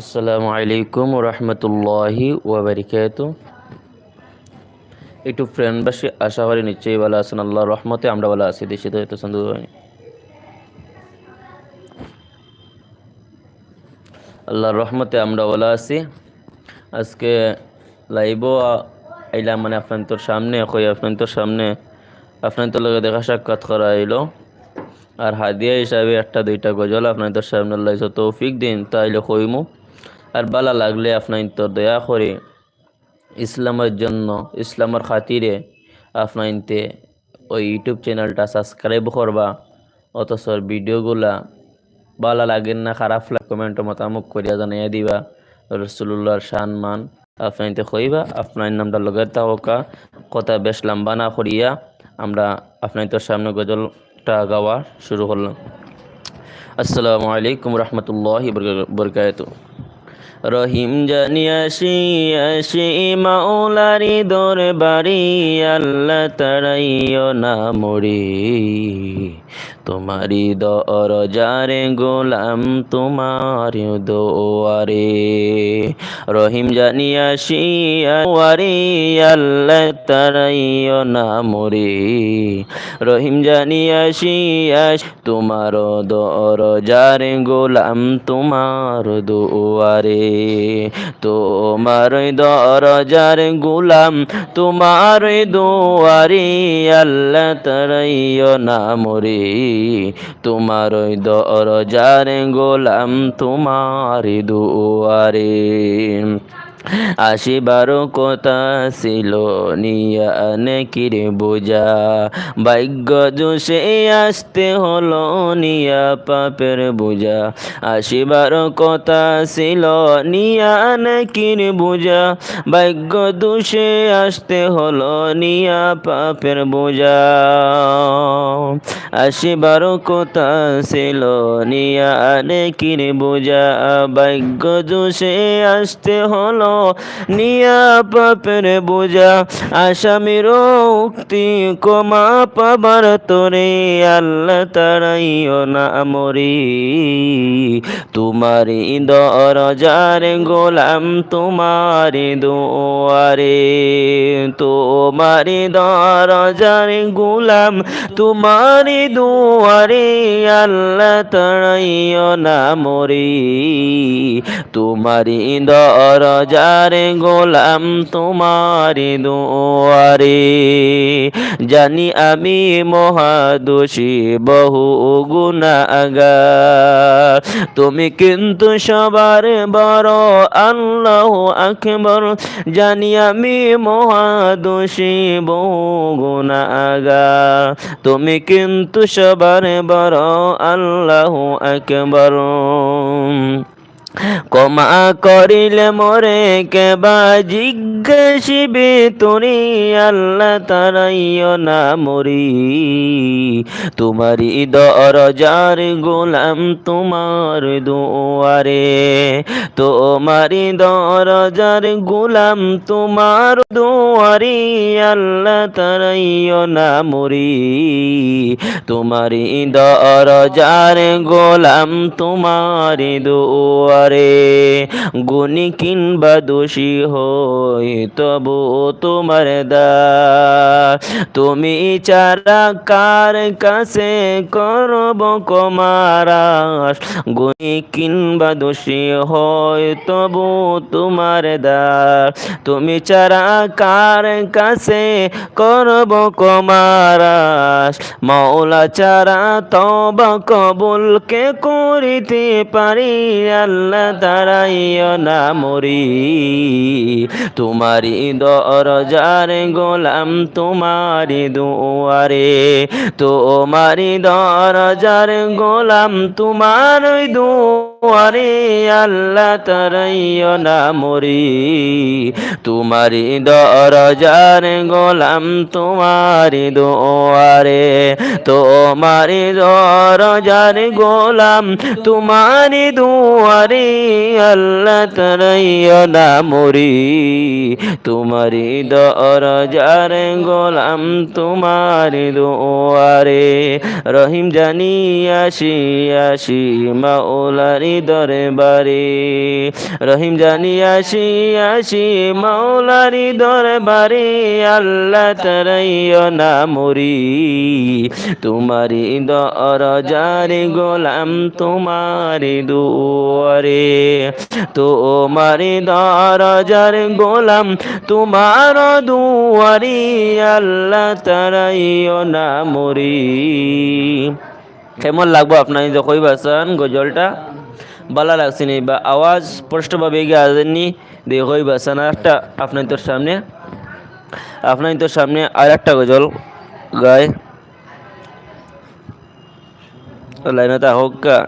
আসসালামু আলাইকুম রহমতুল্লাহি ওবরিকাত একটু ফ্রেন্ডবাসী আশা করি নিশ্চয়ই ভালো আছেন আল্লাহ রহমতে আমরা ভালো আছি দেশে তো এত সন্দেহ হয়নি আল্লাহর রহমতে আমরা ভালো আছি। আজকে লাইভও আইলাম মানে আপনার সামনে কই আপনার সামনে আপনার লগে দেখা সাক্ষাৎ করা আইলো আর হাদিয়া হিসাবে একটা, দুইটা গজল আপনাদের সামনে লাইছ তৌফিক দিন, তাইলে কইমু। আর বালা লাগলে আপনার তো দয়া করে। ইসলামের জন্য, ইসলামের খাতিরে আপনাইতে ওই ইউটিউব চ্যানেলটা সাবস্ক্রাইব করবা। অথচ ভিডিওগুলা বালা লাগেন না, খারাপ লাগ কমেন্ট মতামত করিয়া জানাইয়া দিবা। রসুল্লাহর শান মান আপনাইতে কইবা, আপনার নামটা লগে থাকা কথা বেশ লম্বা না করিয়া আমরা আপনার তোর সামনে গজলটা গাওয়া শুরু করলাম। আসসালামু আলাইকুম রহমতুল্লাহ বরকাত রহিম জানিয়াসি আসি মাওলারি দরবারি, আল্লাহ তারাইও না মরি। তোমারি দরজারে গোলাম তোমার দোয়ারে। রহিম জানিয়াসি আরে আল্লাহ তারাইও না মরি। রহিম জানিয়াসি তোমার দরজারে গোলাম তোমার দোয়ারে। তোমার দরজার গুলাম তোমার দুয়ারি আল্লাহ তরাইও না মরি তোমার দরজার গোলাম তোমার দুয়ারে। আসিবার কথা ছিল নিয়া কিরে বোঝা। ভাগ্য জোশে আসতে হলো নিয়া পাপের বোঝা। আসিবার কথা ছিল নিয়া কির বোঝা। ভাগ্য দোষে আসতে হলো নিয়া পাপের বোঝা। আসিবার কথা ছিল নিয়া কির বোঝা। ভাগ্য দোষে আসতে হলো নিয়া পাপের বোঝা আসামির উক্তি কমা পাবার তোরে, আল্লাহ তারাইও না মরি। তোমারি দরজার গোলাম তোমারি দুয়ারে তোমারি দরজার গোলাম তোমারি দুয়ারে, আল্লাহ তারাইও না মরি। তোমারি দরজা যারে গোলাম তোমার দুয়ারে, জানি আমি মহাদোষী, বহু গুণাগা তুমি কিন্তু সবার বড় আল্লাহ আকবর, জানি আমি মহাদোষী, বহু গুণাগা তুমি কিন্তু সবার বড় আল্লাহ আকবর। কমা করিলে মরে কেবা জিজ্ঞাসিবে, তুমি আল্লাহ তারাইও না মরি। তোমারি দরজার গোলাম তোমার দুয়ারে। তোমারি দরজার গোলাম তোমার দুয়ারে, আল্লাহ তারাইও না মরি। তোমারি দরজার গোলাম তোমার দুয়ার। করে। গুণী কিংবা দোষী হই, তবু তোমার দা তুমি চারা কার কাছে করব কমারাস? গুণী কিংবা দোষী হয় তবু তোমার দা তুমি চারা কার কাছে করব কমারাস? মৌলা চারা তবা কবুল কে করিতে পারি আল্লাহ? আল্লাহ দাঁড়াইও না মরি। তোমারি দরজার গোলাম তোমারি দুয়ারে। তোমারি দরজার গোলাম তোমার দুয়ারে। দুয়ারে আল্লাহ তারাইও না মরি। তোমারি দরজার গোলাম তোমারি দুয়ারে। তোমারি দরজার গোলাম তোমারি দুয়ারে আল্লাহ তারাইও না মরি। তোমারি দরজার গোলাম তোমারি দুয়ারে। রহিম জানি আসি আসি মাওলারি দরবারে। রহিম জানি আসি আসি মাওলারি দরবারে। আল্লাহ তারাইও না মরি তোমারি দরজারে গোলাম তোমারি দুয়ারে। তোমারি দরজার গোলাম তোমার দুয়ারি। আল্লাহ তারাইও না মরি কেমন লাগবো আপনার যে কইবাসান গজলটা? ভালো লাগছে নি বা আওয়াজ স্পষ্টভাবে এগিয়ে আসেননি। দিয়ে কইবাসান আর একটা আপনার তোর সামনে আপনার তোর সামনে আর একটা গজল গায়। লাইনটা হোক কা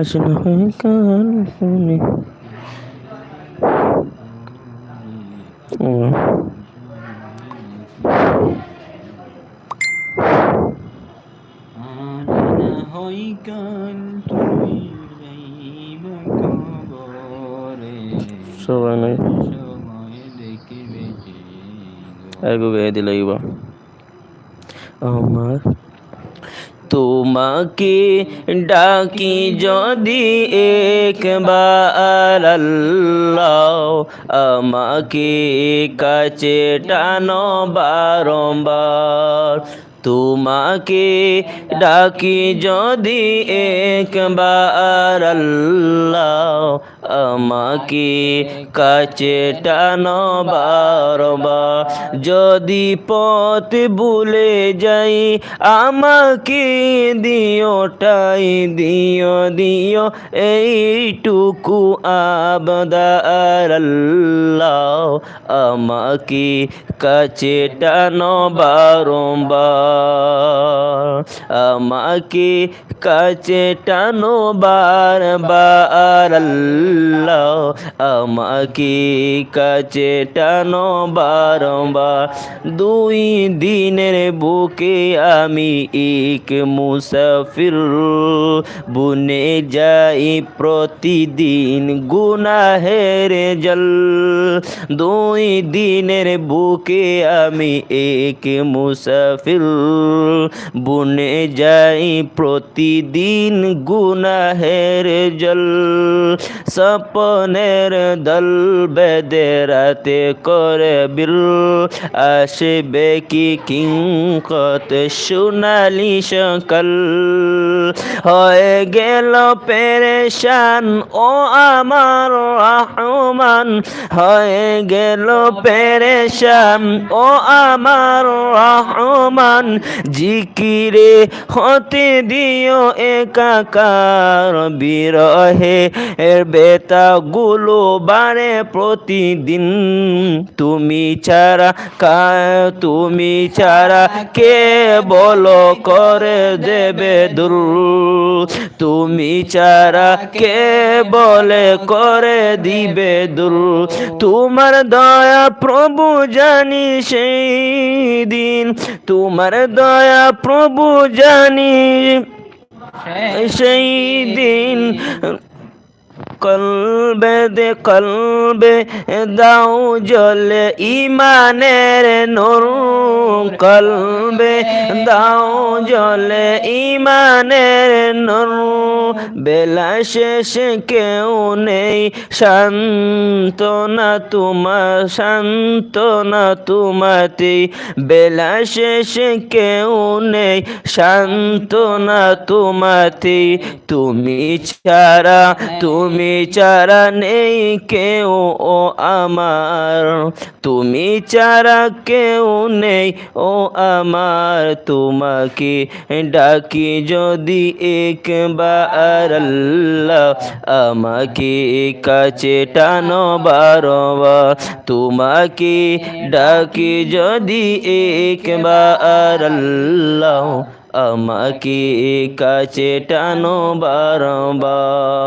আসলে হয় ও কাল তুমি যাইবা কবরে সবাই নাই। আগে গায়ে দিলাইব আমার তোমাকে ডাকি যদি একবার আমাকে কাছে টানো বারম্বার তোমাকে ডাকি যদি একবার আল্লাহ আমাকে কাছে টানো বারবার যদি পথ ভুলে যাই, আমাকে দিওটাই দিও দিও, এইটুকু আবদার। আমাকে কাছে টানো বারম্বার আমাকে কাছে টানো বারবার আমাকে কাছে টানো বারম্বার দুই দিনের বুকে আমি এক মুসাফির। বুনে যাই প্রতিদিন গুনাহের জল। দুই দিনের বুকে আমি এক মুসাফির। বুনে যাই প্রতিদিন গুনাহের জল। সপনের দল বেদে রাতে করে বিল। আসবে কি কিঙ্কত সোনালি সকাল। হয়ে গেল পেরেশান, ও আমার রহমান। হয়ে গেল পেরেশান, ও আমার রহমান। জিকিরে হতে দিও একাকার বিরহে, এর বেতা গুলো বাড়ে প্রতিদিন। তুমি ছাড়া কা তুমি ছাড়া কে বলো করে দেবে দূর তুমি ছাড়া কে বলে করে দিবে দূর তোমার দয়া প্রভু জানি সেই দিন তোমার দয়া প্রভু জানি সেই দিন। কলবে দে কলবে দাও জলে ইমানের নূর। কলবে দাও জলে ইমানের নূর। বেলা শেষে কেউ নেই শান্তনা তোমার শান্তনা তোমাতে বেলা শেষে কেউ নেই শান্তনা তোমাতে তুমি ছাড়া তুমি ছাড়া নেই কেউ ও আমার। তুমি ছাড়া কেউ নেই ও আমার। তোমাকে ডাকি যদি একবার আল্লাহ আমাকে কাছে টানো বারবার। তোমাকে ডাকি যদি একবার আল্লাহ আমাকে কাছে টানো বারবার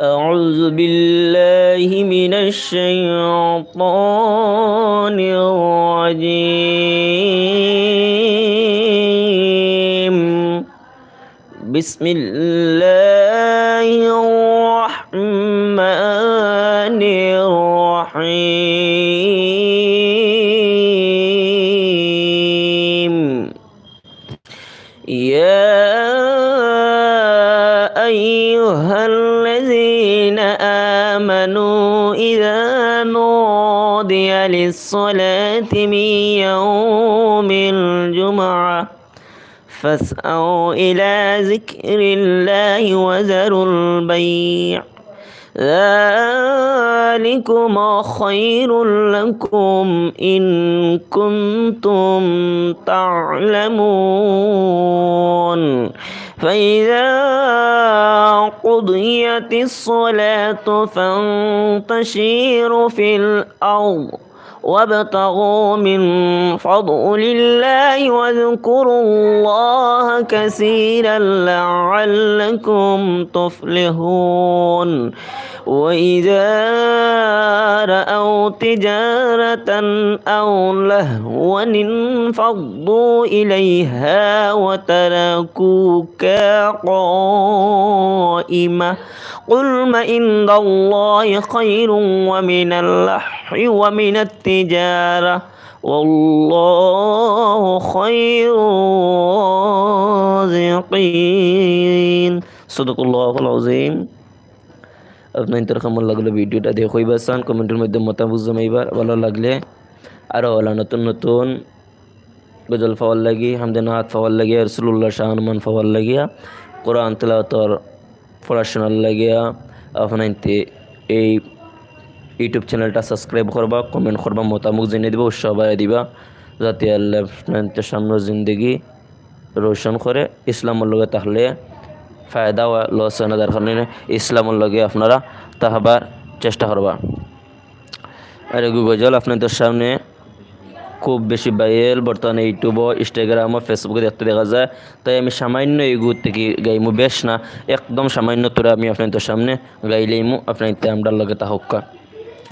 أعوذ بالله من الشيطان الرجيم بسم الله الرحمن الرحيم للصلاة من يوم الجمعة. فاسعوا إلى ذكر الله وذروا البيع. ذلكم خير لكم إن كنتم تعلمون. فإذا قضيت الصلاة فانتشروا في الأرض. وابتغوا من فضل الله واذكروا الله كثيرا لعلكم تفلحون. وإذا رأوا تجارة أو لهوا انفضوا إليها وتركوك قائمة. قل ما عند الله خير ومن اللحو ومن التجارة والله خير الرازقين صدق الله العظيم আপনার ইন্তর কেমন লাগলো ভিডিওটা দেখই বাসান কমেন্টের মধ্যে মতামত জানাইবার ভালো লাগলে আরও ভালো নতুন নতুন গজল পাওয়ার লাগি হামদেন হাত পাওয়ার লাগিয়া রসুল্লাহ শাহনুমান পাওয়ার লাগিয়া কোরআন তেলাওয়াতর পড়াশোনার লাগিয়া আপনার এই ইউটিউব চ্যানেলটা সাবস্ক্রাইব করবা কমেন্ট করবা, মতামত জেনে দিবা, উৎসাহ দিবা, যাতে আল্লাহ আপনার সামনের জিন্দগি রোশন করে। ইসলামের লগে তাহলে ফায়দা লস হয় না, যার কারণে ইসলামের লগে আপনারা তাহাবার চেষ্টা করবা। আর এগু গজল আপনাদের সামনে খুব বেশি ভাইরাল বর্তমানে ইউটিউব ইনস্টাগ্রাম ও ফেসবুকে দেখতে দেখা যায়। তাই আমি সামান্য এগু থেকে গাইমু, বেশ না, একদম সামান্য তোরা আমি আপনাদের সামনে গাইলেইমু, আপনাদের আমরা লগে তাহক্কা।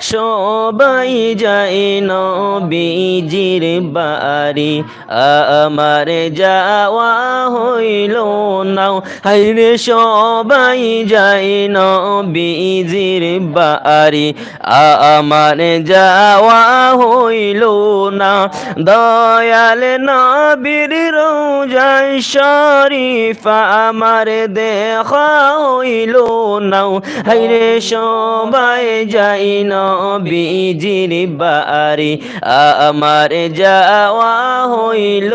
সবাই যায় নবীজির বাড়ি। আমার যাওয়া হইল নাও। হাইরে সবাই যায় নবীজির বাড়ি। আমার যাওয়া হইল না। দয়াল নবীর রোজায় শরীফ আমার দেখা হইল নাও। হাইরে সবাই যাই নবীজির বাড়ি, আমার যাওয়া হইল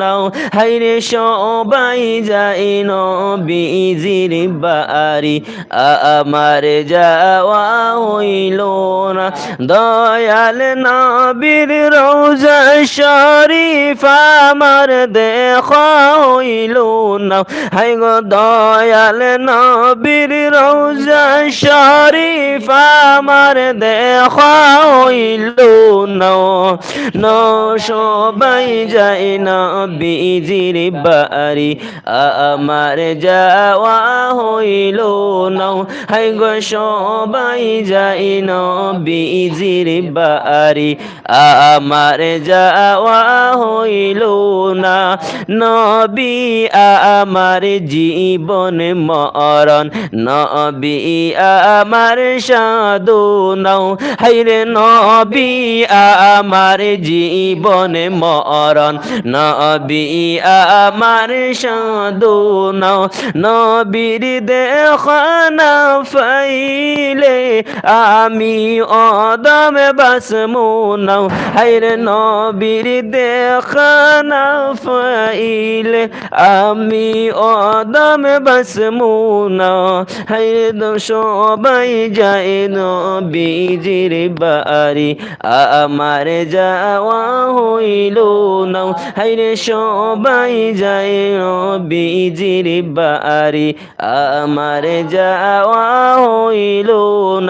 নাও হাইরে সবাই যাই নবীজির বাড়ি, আমার যাওয়া হইল না। দয়াল নবীর রোজা শরীফ আমার দেখা হইল না। হাই গো দয়াল নবীর রোজা শরীফ আমার দেখা হইল না সবাই যায় না বিজির বাড়ি। আমার যাওয়া হইল না হাই গো সবাই যাই না বিজির বাড়ি। আমার যাওয়া হইল না নবী আমার জীবন মরণ, নবী আমার সাধু নাও হাইরে নবী আমার জীবন মরণ। নবী আমার সাধু নাও। নবীর দেখানা ফাইলে আমি অদম অদমে বাসমুনাও হাইরে নবীর দেখানা ফাইলে আমি অদমে বাসমুনাও হাইরে দম সবাই যায় নবীজির বাড়ি। আমার যাওয়া হইল নাও হাইরে সবাই যায় নবীজির বাড়ি। আমার যাওয়া হইল না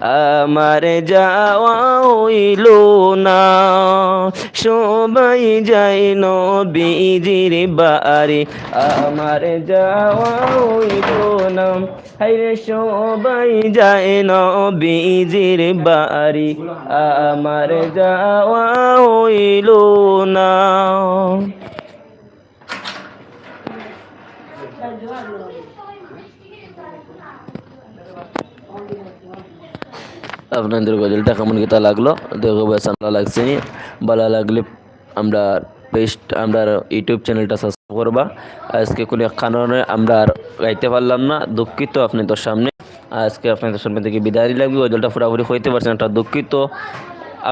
আমার যাওয়া হইল না। সবাই যাই নবীজির বাড়ি। আমার যাওয়া হইল না। হাইরে সবাই যায় নবীজির বাড়ি। আমার যাওয়া হইল না। আপনাদের গজলটা কেমন কিতা লাগল? দেখো বেশ ভালো লাগছে নি। ভালো লাগলে আমরা পেস্ট, আমরা ইউটিউব চ্যানেলটা সাবস্ক্রাইব করবা। আজকে কোনো কারণে আমরা আর গাইতে পারলাম না। দুঃখিত আপনাদের সামনে। আজকে আপনাদের সামনে থেকে বিদায় লাগবে গজলটা পুরাপুরি হইতে পারছেন একটা দুঃখিত।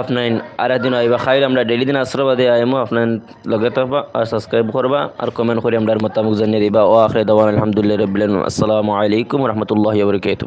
আপনার আর একদিন আইবা খাইলে আমরা ডেলি দিন আশ্রবাদে আইমো। আপনার লগে থাকবা আর সাবস্ক্রাইব করবা আর কমেন্ট করে আমরা মতামত জানিয়ে দিবা। ও আখরে দাওয়া আলহামদুলিল্লাহ রবিল আসসালামু আলাইকুম রহমতুল্লাহ বরকাত